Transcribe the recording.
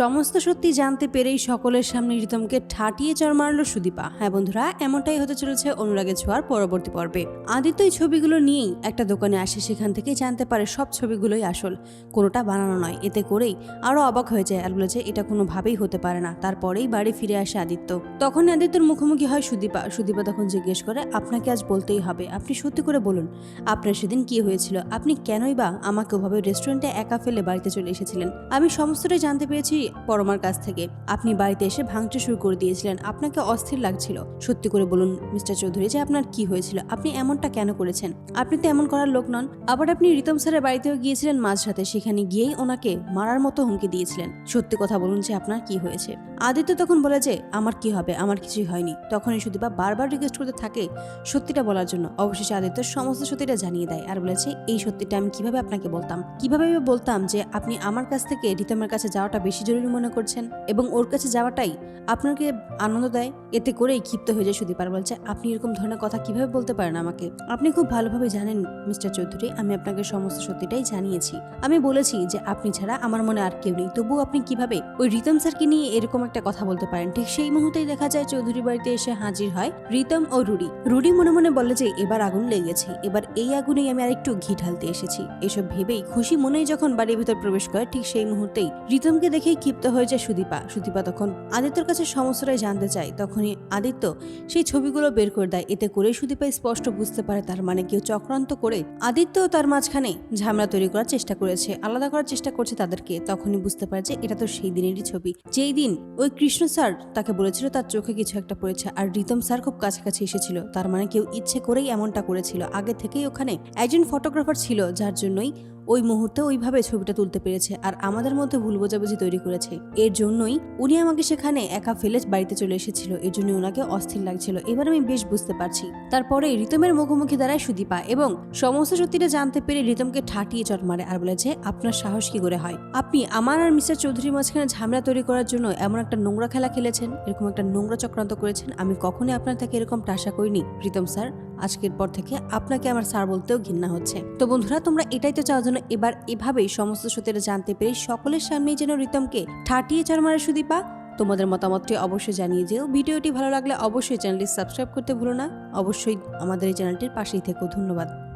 সমস্ত সত্যি জানতে পেরেই সকলের সামনে রিতমকে ঠাটিয়ে চর মারল সুদীপা। হ্যাঁ বন্ধুরা, এমনটাই হতে চলেছে অনুরাগের ছোঁয়ার পরবর্তী পর্বে। আদিত্য এই ছবিগুলো নিয়েই একটা দোকানে আসে, সেখান থেকেই জানতে পারে সব ছবিগুলোই আসল। কোনোটা বানানো নয়, এতে করেই আরও অবাক হয়ে যায় আর বলেছে এটা কোনোভাবেই হতে পারে না। তারপরেই বাড়ি ফিরে আসে আদিত্য। তখন আদিত্যর মুখোমুখি হয় সুদীপা। সুদীপা তখন জিজ্ঞেস করে, আপনাকে আজ বলতেই হবে। আপনি সত্যি করে বলুন, আপনার সেদিন কি হয়েছিল? আপনি কেনই বা আমাকে ওভাবে রেস্টুরেন্টে একা ফেলে বাড়িতে চলে এসেছিলেন? আমি সমস্তটাই জানতে পেরেছি পরমার কাছ থেকে। আপনি বাড়িতে এসে ভাঙতে শুরু করে দিয়েছিলেন। আপনাকে অস্থির লাগছিল। সত্যি করে বলুন, মিস্টার চৌধুরী, যে আপনার কি হয়েছিল? আপনি এমনটা কেন করেছেন? আপনি তো এমন করার লোক নন। আবার আপনি রিতম স্যারের বাড়িতেও গিয়েছিলেন মাঝরাতে। সেখানে গিয়েই ওনাকে মারার মতো হুমকি দিয়েছিলেন। সত্যি কথা বলুন যে আপনার কি হয়েছে? আদিত্য তখন বলে যে, আমার কি হবে? আমার কিছুই হয়নি। তখনই সুদীপা বারবার রিকোয়েস্ট করতে থাকে সত্যিটা বলার জন্য। অবশেষে আদিত্য সমস্ত সত্যিটা জানিয়ে দেয় আর বলেছে, এই সত্যিটা আমি কীভাবে আপনাকে বলতাম? কীভাবে বলতাম যে আপনি আমার কাছ থেকে রিতমের কাছে যাওয়াটা বেশি জরুরি মনে করছেন এবং ওর কাছে যাওয়াটাই আপনাকে আনন্দ দেয়? এতে করেই ক্ষিপ্ত হয়ে যায় সুদীপ আর বলছে, আপনি এরকম ধরনের কথা কীভাবে বলতে পারেন আমাকে? আপনি খুব ভালোভাবে জানেন, মিস্টার চৌধুরী, আমি আপনাকে সমস্ত সত্যিটাই জানিয়েছি। আমি বলেছি যে আপনি ছাড়া আমার মনে আর কেউ নেই। তবুও আপনি কীভাবে ওই রিতম স্যারকে নিয়ে এরকম একটা কথা বলতে পারেন? ঠিক সেই মুহূর্তেই দেখা যায় চৌধুরী বাড়িতে এসে হাজির হয় রিতম ও রুডি। রুডি মনে মনে বলে যে, এবার আগুন লেগেছে। এবার এই আগুনেই আমি আরেকটু ঘি ঢালতে এসেছি। এসব ভেবেই খুশি মনেই যখন বাড়ির ভিতর প্রবেশ করে, ঠিক সেই মুহূর্তেই রিতমকে দেখেই ক্ষিপ্ত হয়ে যায় সুদীপা। সুদীপা তখন আদিত্যর কাছে সমস্তটাই জানতে চায়। তখনই আদিত্য সেই ছবিগুলো বের করে দেয়। এতে করে সুদীপা স্পষ্ট বুঝতে পারে তার মানে কেউ চক্রান্ত করে আদিত্য তার মাঝখানে ঝামেলা তৈরি করার চেষ্টা করেছে, আলাদা করার চেষ্টা করছে তাদেরকে। তখনই বুঝতে পারে যে এটা তো সেই দিনেরই ছবি। যেই দিন ওই কৃষ্ণ স্যার তাকে বলেছিল তার চোখে কিছু একটা পড়েছে আর রিতম স্যার খুব কাছাকাছি এসেছিল। তার মানে কেউ ইচ্ছে করেই এমনটা করেছিল। আগে থেকেই ওখানে একজন ফটোগ্রাফার ছিল যার জন্যই ওই মুহূর্তে ওইভাবে ছবিটা তুলতে পেরেছে আর আমাদের মধ্যে ভুল বোঝাবুঝি তৈরি করেছে। এর জন্যই উনি আমাকে সেখানে একা ফেলে বাড়িতে চলে এসেছিল। এর জন্য ওনাকে অস্থির লাগছিল। এবার আমি বেশ বুঝতে পারছি। তারপরে রিতমের মুখোমুখি দাঁড়ায় সুদীপা এবং সমস্ত সত্যিটা জানতে পেরে রিতমকে ঠাটিয়ে চট মারে আর বলেছে আপনার সাহস কি করে হয়? আপনি আমার আর মিস্টার চৌধুরীর মাঝখানে ঝামেলা তৈরি করার জন্য এমন একটা নোংরা খেলা খেলেছেন? এরকম একটা নোংরা চক্রান্ত করেছেন? আমি কখনোই আপনার থেকে এরকম আশা করিনি। প্রীতম স্যার আজকের পর থেকে আপনাকে আমার স্যার বলতেও ঘৃণা হচ্ছে। তো বন্ধুরা, তোমরা এটাই তো চাও যেন এবার এভাবেই সমস্ত সত্যিটা জানতে পেরে সকলের সামনেই যেন রিতমকে ঠাটিয়ে চার মারে সুদীপা তোমাদের মতামতটি অবশ্যই জানিয়ে যেও। ভিডিওটি ভালো লাগলে অবশ্যই চ্যানেলটি সাবস্ক্রাইব করতে ভুলো না। অবশ্যই আমাদের এই চ্যানেলটির পাশেই থেকো। ধন্যবাদ।